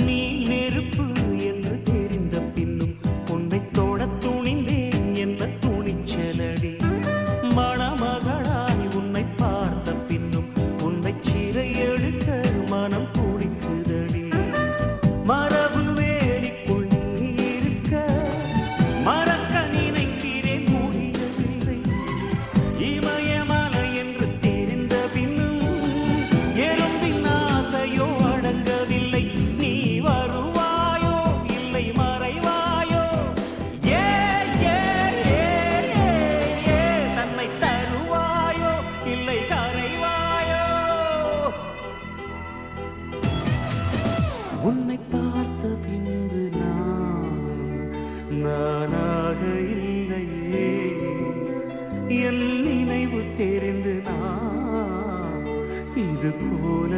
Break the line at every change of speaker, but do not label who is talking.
நீ நெருப்பு என்று தெரிந்த பின்னும் உன்னை தோட துணிந்தேன் என்ற துணிச்சலடி. மணமகளாய் உன்னை பார்த்த பின்னும் உன்னை பார்த்த பின்பு நான் நானாக இல்லையே. என் நினைவு தெரிந்து நான் இது போல